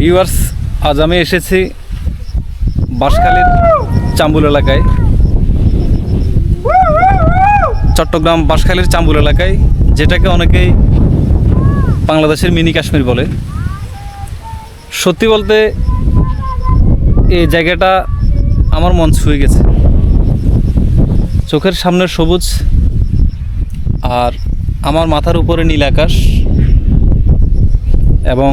Viewers আজ আমি এসেছি বাঁশখালীর চাম্বুল এলাকায়। চট্টগ্রাম বাঁশখালীর চাম্বুল এলাকায়, যেটাকে অনেকেই বাংলাদেশের মিনি কাশ্মীর বলে। সত্যি বলতে, এই জায়গাটা আমার মন ছুঁয়ে গেছে। চোখের সামনে সবুজ আর আমার মাথার উপরে নীল আকাশ এবং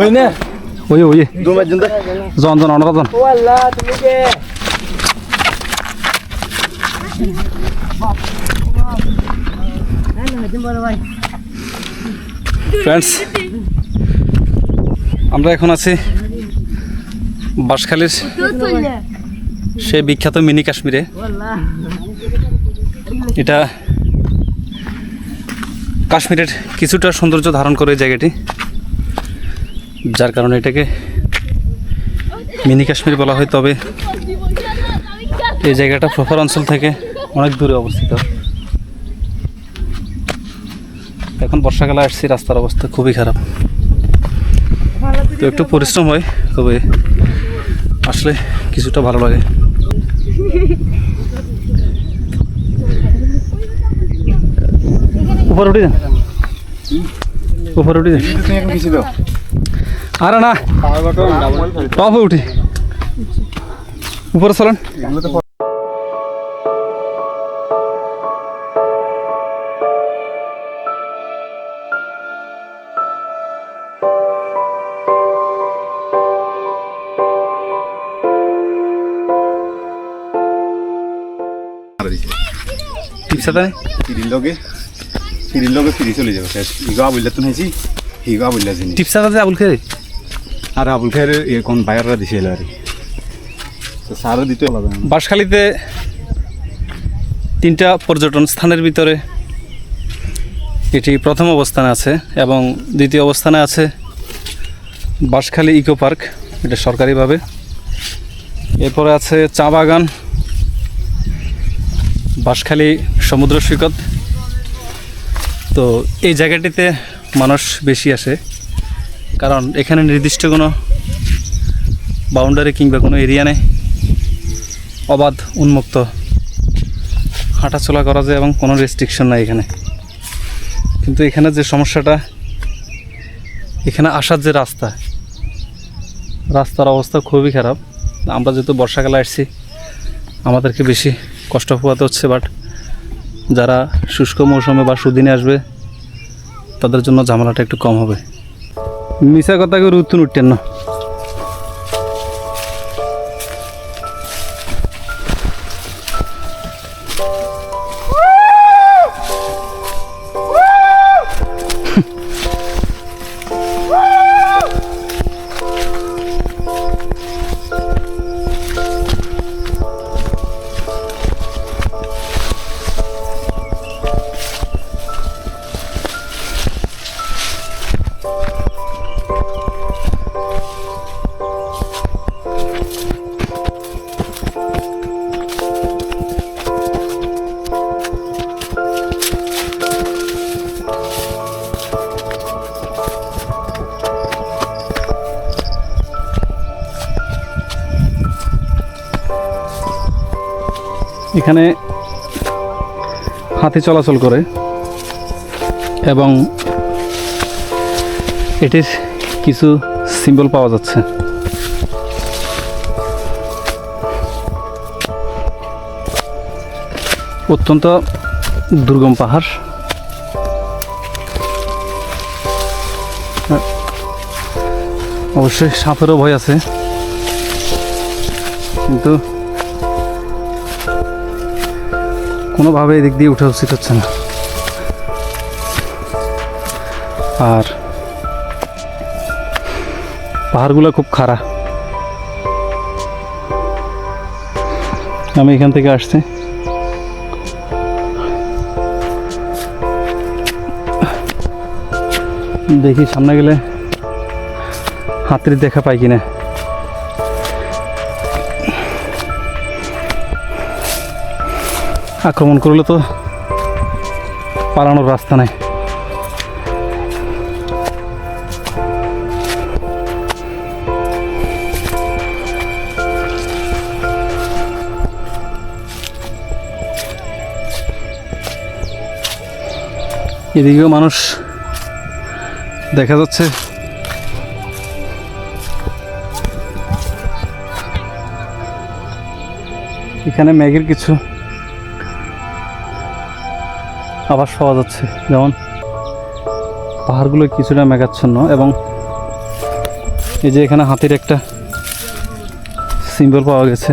ওই না। ওই ওই। দুমের জন্য জন জন অনরা জন। ওয়াল্লাহ তুমি কে? ফ্রেন্ডস আমরা এখন আছি বাঁশখালীর সে বিখ্যাত মিনি কাশ্মীরে। এটা কাশ্মীরের কিছুটা সৌন্দর্য ধারণ করে জায়গাটি। যার কারণে এটাকে মিনি কাশ্মীর বলা হয়, তবে এই জায়গাটা প্রপার অঞ্চল থেকে অনেক দূরে অবস্থিত। এখন বর্ষাকালে আসছি, রাস্তার অবস্থা খুবই খারাপ। তো একটু পরিশ্রম হয়, তবে আসলে কিছুটা ভালো লাগে। উপরে উঠে যান। উপরে উঠে যান তুমি এখন কিছু দাও আরে না টপ হয়ে উঠি। উপরে চলেন। টিপস আছে ফিরির লগে। ফিরির লগে ফিরি চলে যাবে। ইগা বললে তো নাইছি ইগা বললে টিপস আবুল খেয়ে আর আবুল ইয়ে কোন বাইররা দিছিল আর তো সারও দিতে হবে বাঁশখালীতে তিনটা পর্যটন স্থানের ভিতরে এটি প্রথম অবস্থানে আছে এবং দ্বিতীয় অবস্থানে আছে বাঁশখালী ইকো পার্ক, এটা সরকারিভাবে। এরপরে আছে চা বাগান, বাঁশখালী সমুদ্র সৈকত। তো এই জায়গাটিতে মানুষ বেশি আসে। কারণ এখানে নির্দিষ্ট কোনো বাউন্ডারি কিংবা কোনো এরিয়া নেই। অবাধ, উন্মুক্ত হাঁটাচলা করা যায় এবং কোনো রেস্ট্রিকশন নাই এখানে। কিন্তু এখানে যে সমস্যাটা, এখানে আসার যে রাস্তা, রাস্তার অবস্থা খুবই খারাপ। আমরা যেহেতু বর্ষাকালে আসছি, আমাদেরকে বেশি কষ্ট পোয়াতে হচ্ছে বাট যারা শুষ্ক মৌসুমে বা সুদিনে আসবে, তাদের জন্য ঝামেলাটা একটু কম হবে। মিশা কথা করে উত্তুন উঠতেন না। এখানে হাতি চলাচল করে এবং এটির কিছু সিম্বল পাওয়া যাচ্ছে। অত্যন্ত দুর্গম পাহাড়। অবশ্যই সাপেরও ভয় আছে। কিন্তু কোনোভাবে এদিক দিয়ে উঠে উচিত হচ্ছে না। আর পাহাড়গুলো খুব খাড়া। আমি এখান থেকে আসছি। দেখি সামনে গেলে হাতির দেখা পাই কিনা। আক্রমণ করলে তো পালানোর রাস্তা নেই। এদিকেও মানুষ দেখা যাচ্ছে। এখানে ম্যাগের কিছু আবাস শোয়া যাচ্ছে। যেমন পাহাড়গুলো কিছুটা মেঘাচ্ছন্ন এবং এই যে এখানে হাতির একটা সিম্বল পাওয়া গেছে।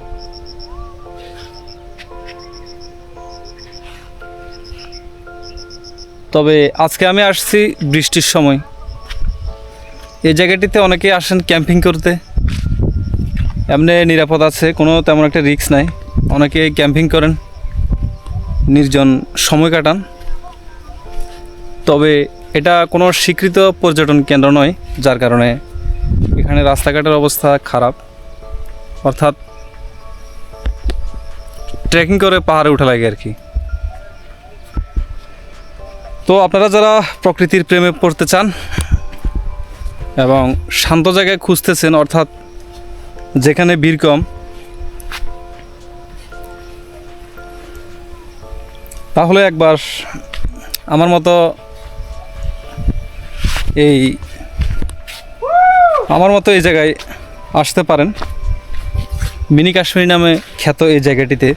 তবে আজকে আমি আসছি বৃষ্টির সময়। এই জায়গাটিতে অনেকে আসেন ক্যাম্পিং করতে। এমনি নিরাপদ আছে, কোনো তেমন একটা রিস্ক নাই। অনেকে ক্যাম্পিং করেন, নির্জন সময় কাটান। তবে এটা কোনো স্বীকৃত পর্যটন কেন্দ্র নয়, যার কারণে এখানে রাস্তাঘাটের অবস্থা খারাপ। অর্থাৎ ট্রেকিং করে পাহাড়ে উঠা লাগে আর কি। তো আপনারা যারা প্রকৃতির প্রেমে পড়তে চান এবং শান্ত জায়গায় খুঁজতেছেন, অর্থাৎ যেখানে ভিড় কম, তাহলে একবার আমার মতো এই আমার মতো এই জায়গায় আসতে পারেন। মিনি কাশ্মীর নামে খ্যাত এই জায়গাটিতে।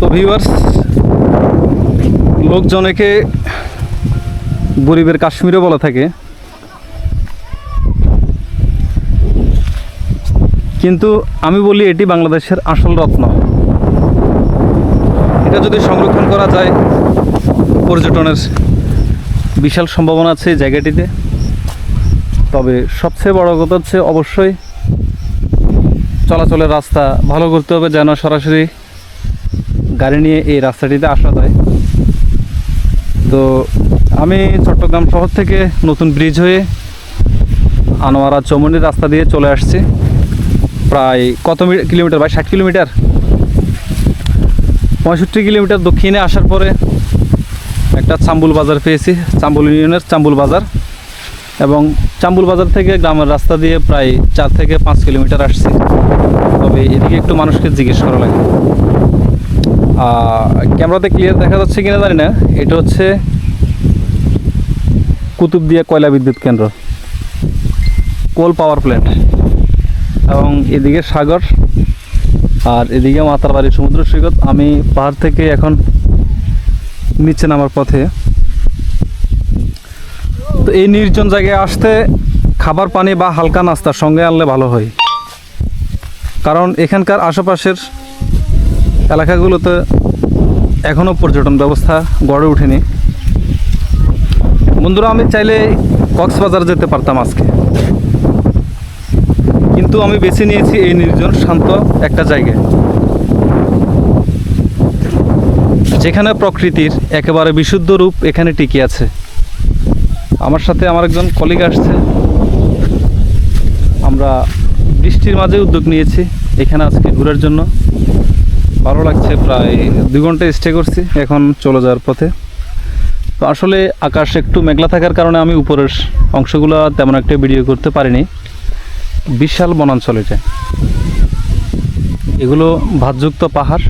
তো ভিউয়ার্স লোকজন একে গরিবের কাশ্মীরও বলা থাকে। কিন্তু আমি বলি এটি বাংলাদেশের আসল রত্ন। এটা যদি সংরক্ষণ করা যায়, পর্যটনের বিশাল সম্ভাবনা আছে এই জায়গাটিতে। তবে সবচেয়ে বড় কথা হচ্ছে অবশ্যই চলাচলের রাস্তা ভালো করতে হবে যেন সরাসরি গাড়ি নিয়ে এই রাস্তাটিতে আসা যায়। তো আমি চট্টগ্রাম শহর থেকে নতুন ব্রিজ হয়ে আনোয়ারা চৌমনির রাস্তা দিয়ে চলে আসছি। প্রায় কত কিলোমিটার ভাই? ষাট কিলোমিটার? পঁয়ষট্টি কিলোমিটার দক্ষিণে আসার পরে একটা চাম্বুল বাজার পেয়েছি। চাম্বুল ইউনিয়নের চাম্বুল বাজার। এবং চাম্বুল বাজার থেকে গ্রামের রাস্তা দিয়ে প্রায় চার থেকে পাঁচ কিলোমিটার আসছি। তবে এদিকে একটু মানুষকে জিজ্ঞেস করা লাগে। ক্যামেরাতে ক্লিয়ার দেখা যাচ্ছে কিনা জানি না। এটা হচ্ছে কুতুবদিয়া কয়লা বিদ্যুৎ কেন্দ্র। Coal power plant. এবং এদিকে সাগর, আর এদিকে মাতারবাড়ি সমুদ্র সৈকত। আমি পাহাড় থেকে এখন নিচে নামার পথে। তো এই নির্জন জায়গায় আসতে খাবার, পানি বা হালকা নাস্তার সঙ্গে আনলে ভালো হয়। কারণ এখানকার আশেপাশের এলাকাগুলোতে এখনও পর্যটন ব্যবস্থা গড়ে ওঠেনি। বন্ধুরা, আমি চাইলে কক্সবাজার যেতে পারতাম আজকে। কিন্তু আমি বেছে নিয়েছি এই নির্জন, শান্ত একটা জায়গায়। যেখানে প্রকৃতির একেবারে বিশুদ্ধ রূপ এখানে টিকে আছে। আমার সাথে আমার একজন কলিগ আসছে। আমরা বৃষ্টির মাঝে উদ্যোগ নিয়েছি এখানে আজকে ঘোরার জন্য। ভালো লাগছে, প্রায় দু ঘণ্টা স্টে করছি, এখন চলে যাওয়ার পথে। তো আসলে আকাশ একটু মেঘলা থাকার কারণে আমি উপরের অংশগুলো তেমন একটা ভিডিও করতে পারিনি। বিশাল বনাঞ্চল এটা। এগুলো ভাতযুক্ত পাহাড়।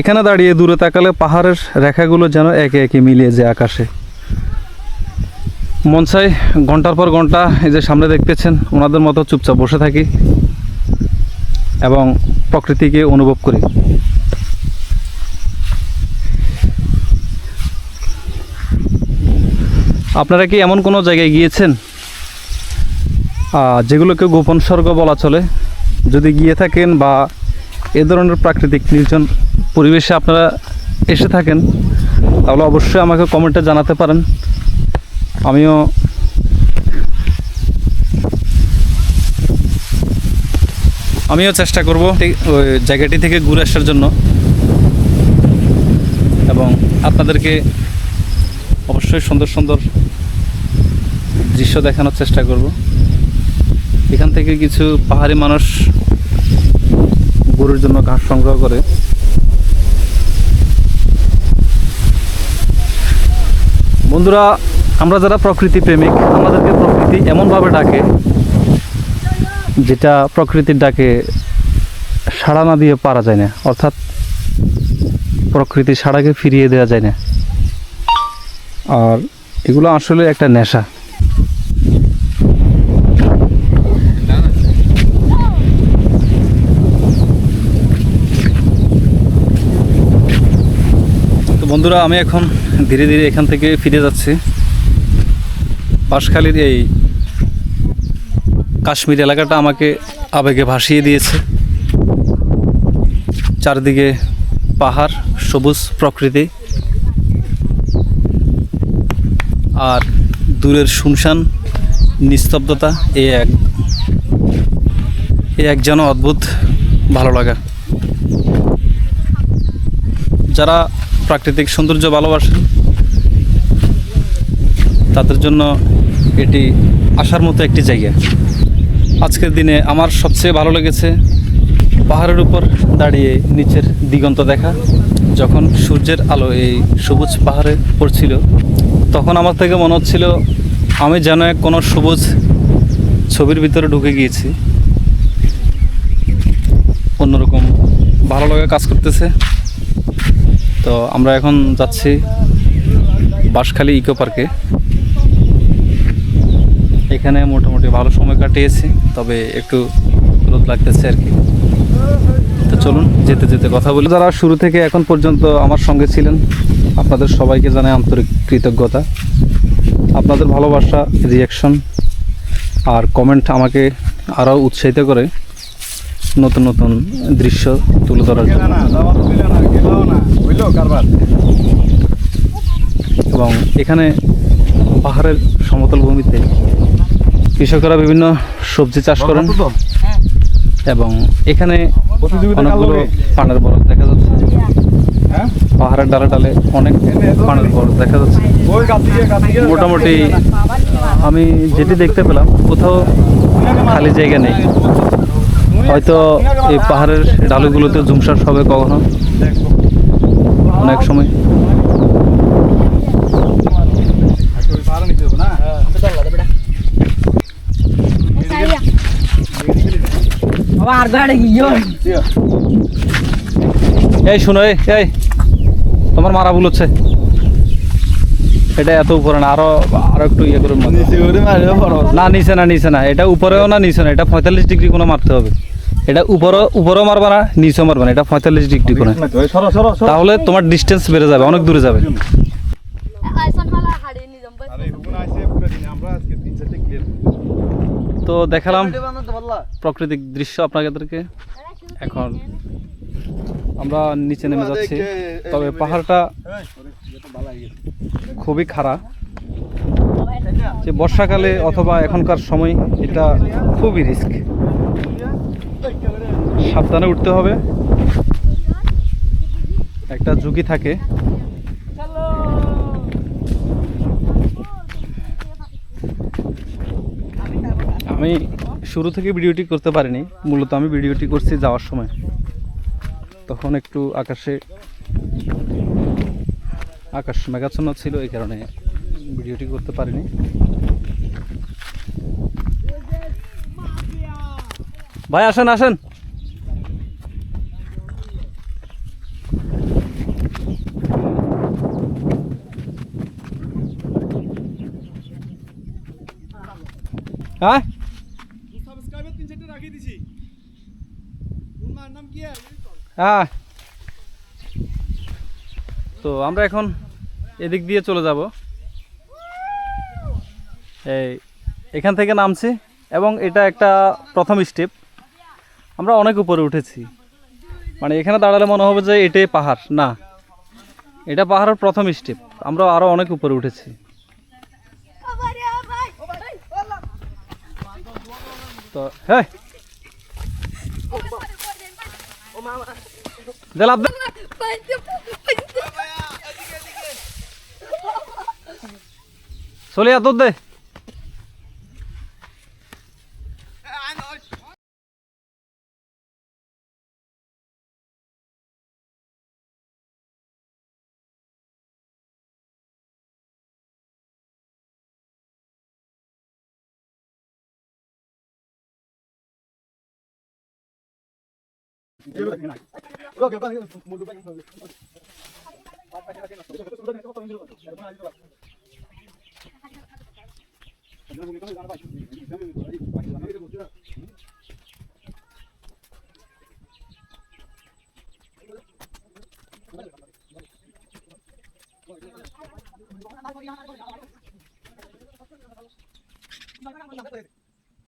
এখানে দাঁড়িয়ে দূরে তাকালে পাহাড়ের রেখাগুলো যেন একে একে মিলিয়ে যায় আকাশে। মন চাই ঘণ্টার পর ঘণ্টা এই যে সামনে দেখতেছেন, ওনাদের মতো চুপচাপ বসে থাকি এবং প্রকৃতিকে অনুভব করি। আপনারা কি এমন কোনো জায়গায় গিয়েছেন যেগুলোকে গোপন স্বর্গ বলা চলে? যদি গিয়ে থাকেন বা এ ধরনের প্রাকৃতিক নির্জন পরিবেশে আপনারা এসে থাকেন, তাহলে অবশ্যই আমাকে কমেন্টে জানাতে পারেন। আমিও আমিও চেষ্টা করব ওই জায়গাটি থেকে ঘুরে আসার জন্য। এবং আপনাদেরকে অবশ্যই সুন্দর সুন্দর দৃশ্য দেখানোর চেষ্টা করব। এখান থেকে কিছু পাহাড়ি মানুষ গরুর জন্য ঘাস সংগ্রহ করে। বন্ধুরা আমরা যারা প্রকৃতি প্রেমিক, আমাদেরকে প্রকৃতি এমনভাবে ডাকে যেটা প্রকৃতির ডাকে সাড়া না দিয়ে পারা যায় না। অর্থাৎ প্রকৃতির সাড়াকে ফিরিয়ে দেওয়া যায় না। আর এগুলো আসলে একটা নেশা। বন্ধুরা, আমি এখন ধীরে ধীরে এখান থেকে ফিরে যাচ্ছি। পাশখালির এই কাশ্মীর এলাকাটা আমাকে আবেগে ভাসিয়ে দিয়েছে। চারদিকে পাহাড়, সবুজ প্রকৃতি আর দূরের শুনশান, নিস্তব্ধতা এই এক এই এক যেন অদ্ভুত ভালো লাগা। যারা প্রাকৃতিক সৌন্দর্য ভালোবাসেন তাদের জন্য এটি আসার মতো একটি জায়গা। আজকের দিনে আমার সবচেয়ে ভালো লেগেছে পাহাড়ের উপর দাঁড়িয়ে নিচের দিগন্ত দেখা। যখন সূর্যের আলো এই সবুজ পাহাড়ে পড়ছিল, তখন আমার থেকে মনে হচ্ছিল, আমি যেন এক কোনো সবুজ ছবির ভিতরে ঢুকে গিয়েছি। অন্যরকম ভালো লাগা কাজ করতেছে। তো আমরা এখন যাচ্ছি বাঁশখালী ইকো পার্কে। এখানে মোটামুটি ভালো সময় কাটিয়েছি তবে একটু রোদ লাগতেছে আর কি। তো চলুন যেতে যেতে কথা বলি। যারা শুরু থেকে এখন পর্যন্ত আমার সঙ্গে ছিলেন আপনাদের সবাইকে জানাই আন্তরিক কৃতজ্ঞতা। আপনাদের ভালোবাসা রিয়াকশন আর কমেন্ট আমাকে আরও উৎসাহিত করে নতুন নতুন দৃশ্য তুলে ধরার জন্য। এবং এখানে পাহাড়ের সমতল ভূমিতে কৃষকরা বিভিন্ন সবজি চাষ করেন। এবং এখানে অনেকগুলো পানের বরফ দেখা যাচ্ছে। হ্যাঁ? পাহাড়ের ডালে ডালে অনেক পানের বরফ দেখা যাচ্ছে। মোটামুটি আমি যেটি দেখতে পেলাম কোথাও খালি জায়গা নেই। হয়তো এই পাহাড়ের ডালগুলোতে ঝুমসার হবে কখনো অনেক সময়। আর গাড়ি গিয়ে এই শোনো এই তোমার মারা ভুল হচ্ছে। এটা এত উপরে না আরও আরও একটু ইয়ে করে না নিচে না নিচে না। এটা উপরেও না নিচে না। এটা পঁয়তাল্লিশ ডিগ্রি কোনো মারতে হবে। এটা উপরে উপরেও মারবা না নিচেও মারবা না। এটা পঁয়তাল্লিশ ডিগ্রি করে সরো সরো সরো। তাহলে তোমার ডিস্টেন্স বেড়ে যাবে অনেক দূরে যাবে আইসন হালা হাড়ি নিজাম বাই আরে হুকুন আইছে পুরো দিন আমরা আজকে তিন চারটে ক্লিয়ার তো দেখালাম প্রাকৃতিক দৃশ্য আপনাদেরকে। এখন আমরা নিচে নেমে যাচ্ছি। তবে পাহাড়টা খুবই খারাপ যে বর্ষাকালে অথবা এখনকার সময় এটা খুবই রিস্ক। সাবধানে উঠতে হবে। একটা ঝুঁকি থাকে। আমি শুরু থেকে ভিডিওটি করতে পারিনি, মূলত আমি ভিডিওটি করছি যাওয়ার সময়। তখন একটু আকাশে আকাশ মেঘাচ্ছন্ন ছিল, এই কারণে ভিডিওটি করতে পারিনি। ভাই, আসেন আসেন। হ্যাঁ? হ্যাঁ তো আমরা এখন এদিক দিয়ে চলে যাব। এই, এখান থেকে নামছি এবং এটা একটা প্রথম স্টেপ। আমরা অনেক উপরে উঠেছি। মানে এখানে দাঁড়ালে মনে হবে যে এটাই পাহাড়। না, এটা পাহাড়ের প্রথম স্টেপ। আমরা আরও অনেক উপরে উঠেছি। তো হ্যাঁ দে চলে যা তোর দে Gracias.